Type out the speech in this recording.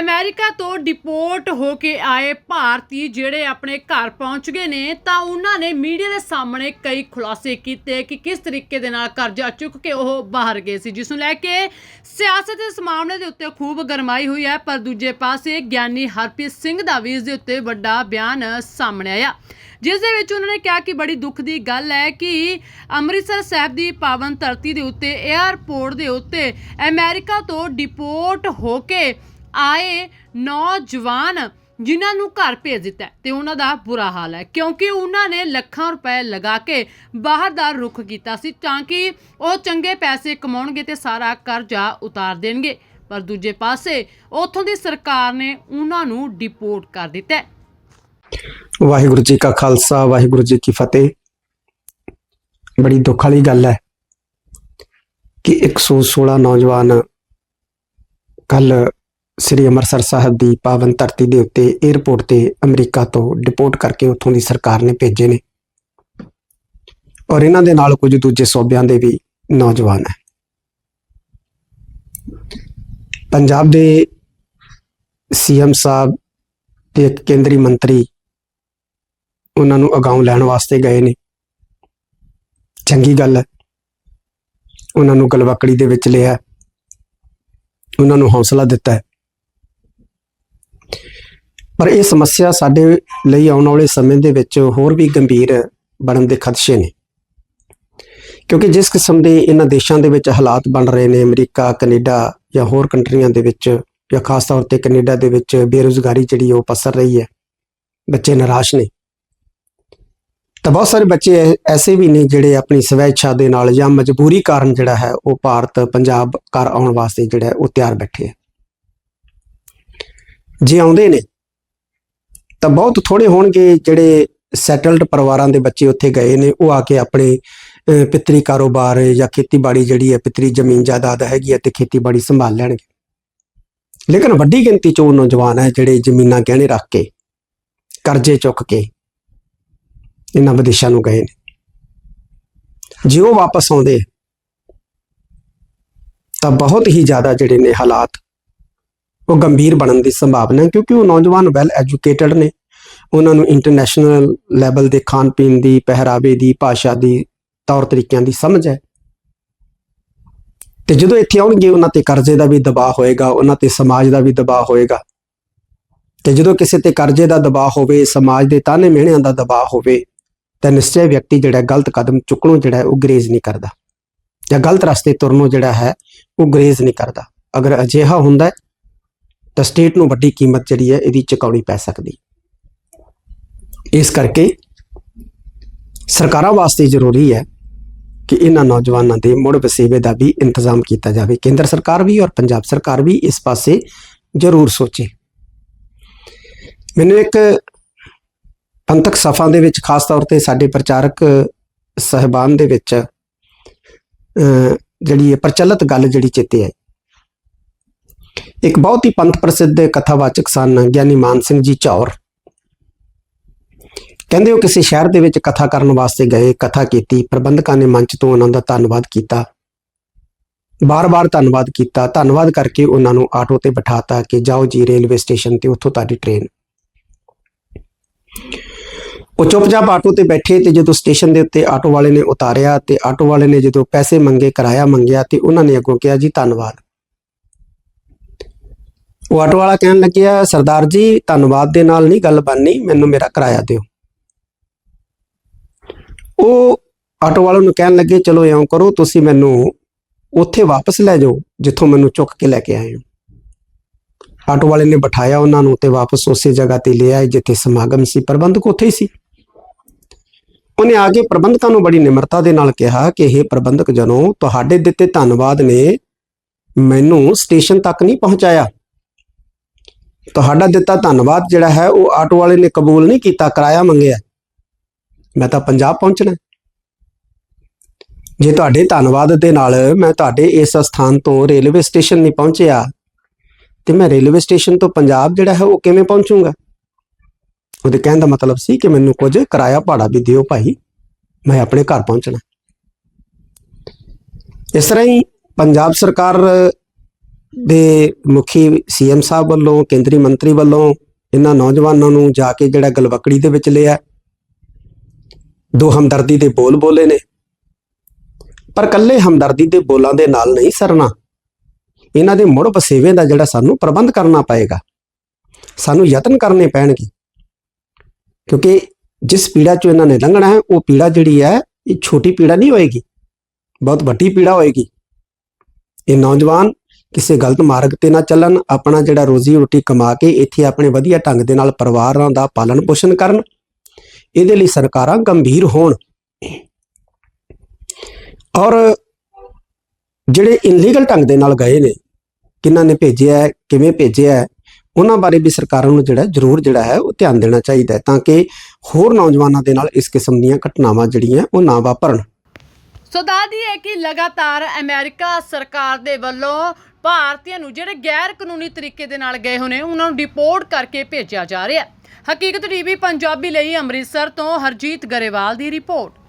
America ਤੋਂ deport ਹੋ ਕੇ ਆਏ ਭਾਰਤੀ ਜਿਹੜੇ ਆਪਣੇ ਘਰ ਪਹੁੰਚ ਗਏ ਨੇ, ਤਾਂ ਉਹਨਾਂ ਨੇ ਮੀਡੀਆ ਦੇ ਸਾਹਮਣੇ ਕਈ ਖੁਲਾਸੇ ਕੀਤੇ ਕਿ ਕਿਸ ਤਰੀਕੇ ਦੇ ਨਾਲ ਕਰਜ਼ਾ ਚੁੱਕ ਕੇ ਉਹ ਬਾਹਰ ਗਏ ਸੀ। ਜਿਸ ਨੂੰ ਲੈ ਕੇ ਸਿਆਸਤ ਇਸ ਮਾਮਲੇ ਦੇ ਉੱਤੇ ਖੂਬ ਗਰਮਾਈ ਹੋਈ ਹੈ, ਪਰ ਦੂਜੇ ਪਾਸੇ ਗਿਆਨੀ ਹਰਪ੍ਰੀਤ ਸਿੰਘ ਦਾ ਵੀ ਇਸ ਦੇ ਉੱਤੇ ਵੱਡਾ ਬਿਆਨ ਸਾਹਮਣੇ ਆਇਆ। ਜਿਸ ਦੇ ਵਿੱਚ ਉਹਨਾਂ ਨੇ ਕਿਹਾ ਕਿ ਬੜੀ ਦੁੱਖ ਦੀ ਗੱਲ ਹੈ ਕਿ ਅੰਮ੍ਰਿਤਸਰ ਸਾਹਿਬ ਦੀ ਪਾਵਨ ਧਰਤੀ ਦੇ ਉੱਤੇ 에ਅਰਪੋਰਟ ਦੇ ਉੱਤੇ ਅਮਰੀਕਾ ਤੋਂ ਡਿਪੋਰਟ ਹੋ ਕੇ ਆਏ ਨੌਜਵਾਨ ਜਿਨ੍ਹਾਂ ਨੂੰ ਘਰ ਭੇਜ ਦਿੱਤਾ ਤੇ ਉਹਨਾਂ ਦਾ ਬੁਰਾ ਹਾਲ ਹੈ ਕਿਉਂਕਿ ਉਹਨਾਂ ਨੇ ਲੱਖਾਂ ਰੁਪਏ ਲਗਾ ਕੇ ਬਾਹਰ ਦਾ ਰੁਖ ਕੀਤਾ ਸੀ ਤਾਂ ਕਿ ਉਹ ਚੰਗੇ ਪੈਸੇ ਕਮਾਉਣਗੇ ਤੇ ਸਾਰਾ ਕਰਜ਼ਾ ਉਤਾਰ ਦੇਣਗੇ। ਪਰ ਦੂਜੇ ਪਾਸੇ ਉੱਥੋਂ ਦੀ ਸਰਕਾਰ ਨੇ ਉਹਨਾਂ ਨੂੰ ਡਿਪੋਰਟ ਕਰ ਦਿੱਤਾ ਵਾਹਿਗੁਰੂ ਜੀ ਕਾ ਖਾਲਸਾ, ਵਾਹਿਗੁਰੂ ਜੀ ਕੀ ਫਤਿਹ। ਬੜੀ ਦੁੱਖ ਵਾਲੀ ਗੱਲ ਹੈ ਕਿ 116 ਨੌਜਵਾਨ ਕੱਲ ਸ੍ਰੀ ਅੰਮ੍ਰਿਤਸਰ ਸਾਹਿਬ ਦੀ ਪਾਵਨ ਧਰਤੀ ਦੇ ਉੱਤੇ 에ਅਰਪੋਰਟ ਤੇ ਅਮਰੀਕਾ ਤੋਂ ਡਿਪੋਰਟ ਕਰਕੇ ਉੱਥੋਂ ਦੀ ਸਰਕਾਰ ਨੇ ਭੇਜੇ ਨੇ। ਔਰ ਇਹਨਾਂ ਦੇ ਨਾਲ ਕੁਝ ਦੂਜੇ ਸੂਬਿਆਂ ਦੇ ਵੀ ਨੌਜਵਾਨ ਹੈ। ਪੰਜਾਬ ਦੇ ਸੀਐਮ ਸਾਹਿਬ ਤੇ ਇੱਕ ਕੇਂਦਰੀ ਮੰਤਰੀ ਉਹਨਾਂ ਨੂੰ ਅਗਾਉਂ ਲੈਣ ਵਾਸਤੇ ਗਏ ਨੇ। ਚੰਗੀ ਗੱਲ ਹੈ। ਉਹਨਾਂ ਨੂੰ ਗਲਵਕੜੀ ਦੇ ਵਿੱਚ ਲਿਆ। ਉਹਨਾਂ ਨੂੰ ਹੌਸਲਾ ਦਿੱਤਾ ਹੈ। ਪਰ ਇਹ ਸਮੱਸਿਆ ਸਾਡੇ ਲਈ ਆਉਣ ਵਾਲੇ ਸਮੇਂ ਦੇ ਵਿੱਚ ਹੋਰ ਵੀ ਗੰਭੀਰ ਬਣਨ ਦੇ ਖਦਸ਼ੇ ਨੇ। ਕਿਉਂਕਿ ਜਿਸ ਕਿਸਮ ਦੇ ਇਹਨਾਂ ਦੇਸ਼ਾਂ ਦੇ ਵਿੱਚ ਹਾਲਾਤ ਬਣ ਰਹੇ ਨੇ, ਅਮਰੀਕਾ, ਕੈਨੇਡਾ ਜਾਂ ਹੋਰ ਕੰਟਰੀਆਂ ਦੇ ਵਿੱਚ ਜਾਂ ਖਾਸ ਤੌਰ ਤੇ ਕੈਨੇਡਾ ਦੇ ਵਿੱਚ ਬੇਰੁਜ਼ਗਾਰੀ ਜਿਹੜੀ ਉਹ ਪਸਰ ਰਹੀ ਹੈ, ਬੱਚੇ ਨਿਰਾਸ਼ ਨੇ। ਤਾਂ ਬਹੁਤ ਸਾਰੇ ਬੱਚੇ ਐਸੇ ਵੀ ਨੇ ਜਿਹੜੇ ਆਪਣੀ ਸਵੈਇੱਛਾ ਦੇ ਨਾਲ ਜਾਂ ਮਜਬੂਰੀ ਕਾਰਨ ਜਿਹੜਾ ਹੈ ਉਹ ਭਾਰਤ, ਪੰਜਾਬ ਘਰ ਆਉਣ ਵਾਸਤੇ ਜਿਹੜਾ ਉਹ ਤਿਆਰ ਬੈਠੇ ਹੈ ਜੇ ਆਉਂਦੇ ਨੇ ਤਾਂ ਬਹੁਤ ਥੋੜੇ ਹੋਣਗੇ ਜਿਹੜੇ ਸੈਟਲਡ ਪਰਿਵਾਰਾਂ ਦੇ ਬੱਚੇ ਉੱਥੇ ਗਏ ਨੇ ਉਹ ਆ ਕੇ ਆਪਣੇ ਅਹ, ਪਿਤਰੀ ਕਾਰੋਬਾਰ ਜਾਂ ਖੇਤੀਬਾੜੀ ਜਿਹੜੀ ਹੈ ਪਿਤਰੀ ਜ਼ਮੀਨ ਜਾਇਦਾਦ ਹੈਗੀ ਹੈ ਤੇ ਖੇਤੀਬਾੜੀ ਸੰਭਾਲ ਲੈਣਗੇ। ਲੇਕਿਨ ਵੱਡੀ ਗਿਣਤੀ ਚ ਉਹ ਨੌਜਵਾਨ ਹੈ ਜਿਹੜੇ ਜ਼ਮੀਨਾਂ ਗਹਿਣੇ ਰੱਖ ਕੇ ਕਰਜ਼ੇ ਚੁੱਕ ਕੇ ਇਹਨਾਂ ਵਿਦੇਸ਼ਾਂ ਨੂੰ ਗਏ ਨੇ। ਜੇ ਉਹ ਵਾਪਸ ਆਉਂਦੇ ਤਾਂ ਬਹੁਤ ਹੀ ਜ਼ਿਆਦਾ ਜਿਹੜੇ ਨੇ ਹਾਲਾਤ ਉਹ ਗੰਭੀਰ ਬਣਨ ਦੀ ਸੰਭਾਵਨਾ ਹੈ ਕਿਉਂਕਿ ਉਹ ਨੌਜਵਾਨ ਵੈਲ ਐਜੂਕੇਟਡ ਨੇ। ਉਹਨਾਂ ਨੂੰ ਇੰਟਰਨੈਸ਼ਨਲ ਲੈਵਲ ਦੇ ਖਾਣ ਪੀਣ ਦੀ, ਪਹਿਰਾਵੇ ਦੀ, ਭਾਸ਼ਾ ਦੀ, ਤੌਰ ਤਰੀਕਿਆਂ ਦੀ ਸਮਝ ਹੈ। ਤੇ ਜਦੋਂ ਇੱਥੇ ਆਉਣਗੇ, ਉਹਨਾਂ ਤੇ ਕਰਜ਼ੇ ਦਾ ਵੀ ਦਬਾਅ ਹੋਏਗਾ, ਉਹਨਾਂ ਤੇ ਸਮਾਜ ਦਾ ਵੀ ਦਬਾਅ ਹੋਏਗਾ। ਤੇ ਜਦੋਂ ਕਿਸੇ ਤੇ ਕਰਜ਼ੇ ਦਾ ਦਬਾਅ ਹੋਵੇ, ਸਮਾਜ ਦੇ ਤਾਨੇ ਮਿਹਣਿਆਂ ਦਾ ਦਬਾਅ ਹੋਵੇ, ਤਾਂ ਨਿਸ਼ਚੈ ਵਿਅਕਤੀ ਜਿਹੜਾ ਗਲਤ ਕਦਮ ਚੁੱਕਣੋਂ ਜਿਹੜਾ ਉਹ ਗਰੇਜ਼ ਨਹੀਂ ਕਰਦਾ। ਜਾਂ ਗਲਤ ਰਸਤੇ ਤੁਰਨੋਂ ਜਿਹੜਾ ਹੈ, ਉਹ ਗਰੇਜ਼ ਨਹੀਂ ਕਰਦਾ। ਅਗਰ ਅਜਿਹਾ ਹੁੰਦਾ ਤਾਂ ਸਟੇਟ ਨੂੰ ਵੱਡੀ ਕੀਮਤ ਜਿਹੜੀ ਹੈ ਇਹਦੀ ਚੁਕਾਉਣੀ ਪੈ ਸਕਦੀ। ਇਸ ਕਰਕੇ ਸਰਕਾਰਾਂ ਵਾਸਤੇ ਜ਼ਰੂਰੀ ਹੈ ਕਿ ਇਹਨਾਂ ਨੌਜਵਾਨਾਂ ਦੇ ਮੁੜ ਵਸੇਵੇ ਦਾ ਵੀ ਇੰਤਜ਼ਾਮ ਕੀਤਾ ਜਾਵੇ। ਕੇਂਦਰ ਸਰਕਾਰ ਵੀ ਔਰ ਪੰਜਾਬ ਸਰਕਾਰ ਵੀ ਇਸ ਪਾਸੇ ਜ਼ਰੂਰ ਸੋਚੇ। ਮੈਨੂੰ ਇੱਕ ਪੰਥਕ ਸਫ਼ਾਂ ਦੇ ਵਿੱਚ ਖਾਸ ਤੌਰ ਤੇ ਸਾਡੇ ਪ੍ਰਚਾਰਕ ਸਹਿਬਾਨ ਦੇ ਵਿੱਚ ਜਿਹੜੀ ਇਹ ਪ੍ਰਚਲਿਤ ਗੱਲ ਜਿਹੜੀ ਚੇਤੇ ਆਈ। ਇੱਕ ਬਹੁਤ ਹੀ ਪੰਥ ਪ੍ਰਸਿੱਧ ਕਥਾਵਾਚਕ ਸਨ, ਗਿਆਨੀ ਮਾਨ ਸਿੰਘ ਜੀ ਚੌਰ। ਕਹਿੰਦੇ ਉਹ ਕਿਸੇ ਸ਼ਹਿਰ ਦੇ ਵਿੱਚ ਕਥਾ ਕਰਨ ਵਾਸਤੇ ਗਏ, ਕਥਾ ਕੀਤੀ, ਪ੍ਰਬੰਧਕਾਂ ਨੇ ਮੰਚ ਤੋਂ ਉਹਨਾਂ ਦਾ ਧੰਨਵਾਦ ਕੀਤਾ। ਬਾਰ-ਬਾਰ ਧੰਨਵਾਦ ਕੀਤਾ। ਧੰਨਵਾਦ ਕਰਕੇ ਉਹਨਾਂ ਨੂੰ ਆਟੋ ਤੇ ਬਿਠਾਤਾ ਕਿ ਜਾਓ ਜੀ, ਰੇਲਵੇ ਸਟੇਸ਼ਨ ਤੇ, ਉੱਥੋਂ ਤੁਹਾਡੀ ਟ੍ਰੇਨ। ਉਹ ਚੁੱਪਚਾਪ ਆਟੋ ਤੇ ਬੈਠੇ ਤੇ ਜਦੋਂ ਸਟੇਸ਼ਨ ਦੇ ਉੱਤੇ ਆਟੋ ਵਾਲੇ ਨੇ ਉਤਾਰਿਆ ਤੇ ਆਟੋ ਵਾਲੇ ਨੇ ਜਦੋਂ ਪੈਸੇ ਮੰਗੇ, ਕਿਰਾਇਆ ਮੰਗਿਆ ਤੇ ਉਹਨਾਂ ਨੇ ਅੱਗੋਂ ਕਿਹਾ, ਜੀ, ਧੰਨਵਾਦ। ਉਹ ਆਟੋ ਵਾਲਾ ਕਹਿਣ ਲੱਗਿਆ, ਸਰਦਾਰ ਜੀ, ਧੰਨਵਾਦ ਦੇ ਨਾਲ ਨਹੀਂ ਗੱਲ ਬਣਨੀ, ਮੈਨੂੰ ਮੇਰਾ ਕਿਰਾਇਆ ਦਿਓ। ਉਹ ਆਟੋ ਵਾਲੇ ਨੂੰ ਕਹਿਣ ਲੱਗੇ, ਚਲੋ ਇਉਂ ਕਰੋ, ਤੁਸੀਂ ਮੈਨੂੰ ਉੱਥੇ ਵਾਪਸ ਲੈ ਜਾਓ, ਜਿੱਥੋਂ ਮੈਨੂੰ ਚੁੱਕ ਕੇ ਲੈ ਕੇ ਆਏ ਹੋ। ਆਟੋ ਵਾਲੇ ਨੇ ਬਿਠਾਇਆ ਉਹਨਾਂ ਨੂੰ ਤੇ ਵਾਪਸ ਉਸੇ ਜਗ੍ਹਾ ਤੇ ਲੈ ਆਏ, ਜਿੱਥੇ ਸਮਾਗਮ ਸੀ, ਪ੍ਰਬੰਧਕ ਉੱਥੇ ਹੀ ਸੀ। ਉਹਨੇ ਆ ਕੇ ਪ੍ਰਬੰਧਕਾਂ ਨੂੰ ਬੜੀ ਨਿਮਰਤਾ ਦੇ ਨਾਲ ਕਿਹਾ ਕਿ ਇਹ ਪ੍ਰਬੰਧਕ ਜਨੋ, ਤੁਹਾਡੇ ਦਿੱਤੇ ਧੰਨਵਾਦ ਨੇ ਮੈਨੂੰ ਸਟੇਸ਼ਨ ਤੱਕ ਨਹੀਂ ਪਹੁੰਚਾਇਆ। ਤੁਹਾਡਾ ਦਿੱਤਾ ਧੰਨਵਾਦ ਜਿਹੜਾ ਹੈ, ਉਹ ਆਟੋ ਵਾਲੇ ਨੇ ਕਬੂਲ ਨਹੀਂ ਕੀਤਾ, ਕਿਰਾਇਆ ਮੰਗਿਆ। ਮੈਂ ਤਾਂ ਪੰਜਾਬ ਪਹੁੰਚਣਾ। ਜੇ ਤੁਹਾਡੇ ਧੰਨਵਾਦ ਦੇ ਨਾਲ ਮੈਂ ਤੁਹਾਡੇ ਇਸ ਸਥਾਨ ਤੋਂ ਰੇਲਵੇ ਸਟੇਸ਼ਨ ਨਹੀਂ ਪਹੁੰਚਿਆ, ਤੇ ਮੈਂ ਰੇਲਵੇ ਸਟੇਸ਼ਨ ਤੋਂ ਪੰਜਾਬ ਜਿਹੜਾ ਹੈ, ਉਹ ਕਿਵੇਂ ਪਹੁੰਚੂਗਾ? ਉਹਦੇ ਕਹਿਣ ਦਾ ਮਤਲਬ ਸੀ ਕਿ ਮੈਨੂੰ ਕੁਝ ਕਿਰਾਇਆ ਭਾੜਾ ਵੀ ਦਿਓ ਭਾਈ, ਮੈਂ ਆਪਣੇ ਘਰ ਪਹੁੰਚਣਾ। ਇਸ ਤਰ੍ਹਾਂ ਹੀ ਪੰਜਾਬ ਸਰਕਾਰ ਦੇ ਮੁਖੀ ਸੀਐਮ ਸਾਹਿਬ ਵੱਲੋਂ, ਕੇਂਦਰੀ ਮੰਤਰੀ ਵੱਲੋਂ ਇਹਨਾਂ ਨੌਜਵਾਨਾਂ ਨੂੰ ਜਾ ਕੇ ਜਿਹੜਾ ਗਲਵਕੜੀ ਦੇ ਵਿੱਚ ਲਿਆ। ਦੋ ਹਮਦਰਦੀ ਦੇ ਬੋਲ ਬੋਲੇ ਨੇ। ਪਰ ਕੱਲੇ ਹਮਦਰਦੀ ਦੇ ਬੋਲਾਂ ਦੇ ਨਾਲ ਨਹੀਂ ਸਰਨਾ। ਇਹਨਾਂ ਦੇ ਮੁੜ ਵਸੇਵੇਂ ਦਾ ਜਿਹੜਾ ਸਾਨੂੰ ਪ੍ਰਬੰਧ ਕਰਨਾ ਪਏਗਾ, ਸਾਨੂੰ ਯਤਨ ਕਰਨੇ ਪੈਣਗੇ। ਕਿਉਂਕਿ ਜਿਸ ਪੀੜਾ ਚੋਂ ਇਹਨਾਂ ਨੇ ਲੰਘਣਾ ਹੈ, ਉਹ ਪੀੜਾ ਜਿਹੜੀ ਹੈ, ਇਹ ਛੋਟੀ ਪੀੜਾ ਨਹੀਂ ਹੋਏਗੀ, ਬਹੁਤ ਵੱਡੀ ਪੀੜਾ ਹੋਏਗੀ। ਇਹ ਨੌਜਵਾਨ ਕਿਸੇ ਗਲਤ ਮਾਰਗ ਤੇ ਨਾ ਚੱਲਣ, ਆਪਣਾ ਜਿਹੜਾ ਰੋਜ਼ੀ ਰੋਟੀ ਕਮਾ ਕੇ ਇੱਥੇ ਆਪਣੇ ਵਧੀਆ ਢੰਗ ਦੇ ਨਾਲ ਪਰਿਵਾਰਾਂ ਦਾ ਪਾਲਣ ਪੋਸ਼ਣ ਕਰਨ, ਇਹਦੇ ਲਈ ਸਰਕਾਰਾਂ ਗੰਭੀਰ ਹੋਣ। ਔਰ ਜਿਹੜੇ ਇਨਲੀਗਲ ਢੰਗ ਦੇ ਨਾਲ ਗਏ ਨੇ, ਕਿਹਨਾਂ ਨੇ ਭੇਜਿਆ, ਕਿਵੇਂ ਭੇਜਿਆ, ਉਹਨਾਂ ਬਾਰੇ ਵੀ ਸਰਕਾਰਾਂ ਨੂੰ ਜਿਹੜਾ ਜ਼ਰੂਰ ਜਿਹੜਾ ਹੈ ਉਹ ਧਿਆਨ ਦੇਣਾ ਚਾਹੀਦਾ ਹੈ ਤਾਂ ਕਿ ਹੋਰ ਨੌਜਵਾਨਾਂ ਦੇ ਨਾਲ ਇਸ ਕਿਸਮ ਦੀਆਂ ਘਟਨਾਵਾਂ ਜਿਹੜੀਆਂ ਉਹ ਨਾ ਵਾਪਰਨ। ਸੋ ਦੱਸਦੀ ਹੈ ਕਿ ਲਗਾਤਾਰ ਅਮਰੀਕਾ ਸਰਕਾਰ ਦੇ ਵੱਲੋਂ ਭਾਰਤੀਆਂ ਨੂੰ ਜਿਹੜੇ ਗੈਰ ਕਾਨੂੰਨੀ ਤਰੀਕੇ ਦੇ ਨਾਲ ਗਏ ਹੋਣੇ, ਉਹਨਾਂ ਨੂੰ ਡਿਪੋਰਟ ਕਰਕੇ ਭੇਜਿਆ ਜਾ ਰਿਹਾ ਹੈ। ਹਕੀਕਤ ਟੀਵੀ ਪੰਜਾਬੀ ਲਈ ਅੰਮ੍ਰਿਤਸਰ ਤੋਂ ਹਰਜੀਤ ਗਰੇਵਾਲ ਦੀ ਰਿਪੋਰਟ।